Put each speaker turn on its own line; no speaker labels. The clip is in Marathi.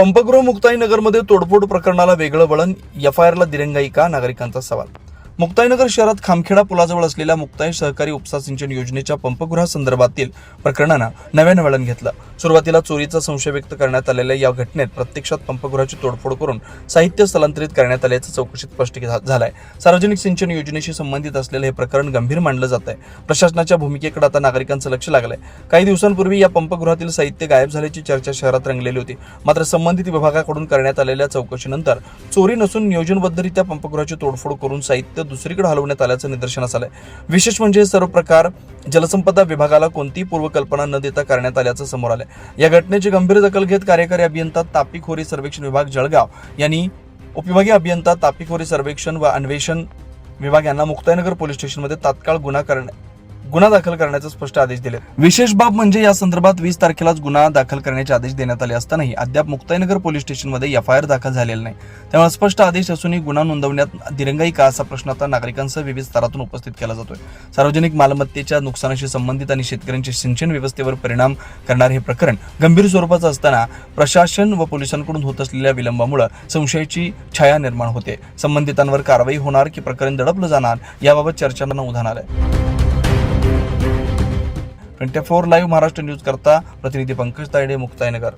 पंपगृह मुक्ताईनगरमध्ये तोडफोड प्रकरणाला वेगळं वळण एफ आय आरला दिरंगाई का? नागरिकांचा सवाल मुक्ताईनगर शहरात खामखेडा पुलाजवळ असलेल्या मुक्ताई सहकारी उपसा सिंचन योजनेच्या पंपगृहासंदर्भातील प्रकरणानं नव्यानं वळण घेतलं. सुरुवातीला चोरीचा संशय व्यक्त करण्यात आलेल्या या घटनेत प्रत्यक्षात पंपगृहाची तोडफोड करून साहित्य स्थलांतरित करण्यात आल्याचं चौकशीत स्पष्ट झा- झालंय. सार्वजनिक सिंचन योजनेशी संबंधित असलेलं हे प्रकरण गंभीर मानलं जात आहे प्रशासनाच्या भूमिकेकडे आता नागरिकांचं लक्ष लागलंय. काही दिवसांपूर्वी या पंपगृहातील साहित्य गायब झाल्याची चर्चा शहरात रंगलेली होती. मात्र संबंधित विभागाकडून करण्यात आलेल्या चौकशीनंतर चोरी नसून नियोजनबद्धरित्या पंपगृहाची तोडफोड करून साहित्य दुसरीकडे हलवण्यात आल्याचं निदर्शनास आलंय. विशेष म्हणजे सर्व प्रकार जलसंपदा विभागाला कोणतीही पूर्वकल्पना न देता करण्यात आल्याचं समोर आलंय. या घटनेची गंभीर दखल घेत कार्यकारी अभियंता तापीखोरी सर्वेक्षण विभाग जळगाव यांनी उपविभागीय अभियंता तापीखोरी सर्वेक्षण व अन्वेषण विभाग यांना मुक्ताईनगर पोलीस स्टेशनमध्ये तात्काळ गुन्हा करण्या गुन्हा दाखल करण्याचे स्पष्ट आदेश दिले विशेष बाब म्हणजे या संदर्भात वीस तारखेलाच गुन्हा दाखल करण्याचे आदेश देण्यात आले असतानाही अद्याप मुक्ताईनगर पोलीस स्टेशनमध्ये एफ आय आर दाखल झालेला नाही. त्यामुळे स्पष्ट आदेश असूनही गुन्हा नोंदवण्यात दिरंगाई का असा प्रश्न आता नागरिकांसह विविध स्तरातून उपस्थित केला जातोय. सार्वजनिक मालमत्तेच्या नुकसानाशी संबंधित आणि शेतकऱ्यांच्या सिंचन व्यवस्थेवर परिणाम करणारे हे प्रकरण गंभीर स्वरूपाचं असताना प्रशासन व पोलिसांकडून होत असलेल्या विलंबामुळे संशयाची छाया निर्माण होते. संबंधितांवर कारवाई होणार की प्रकरण दडपलं जाणार याबाबत चर्चांना उधाण आलंय. Twenty four live Maharashtra news करता प्रतिनिधी पंकज तायडे मुक्ताईनगर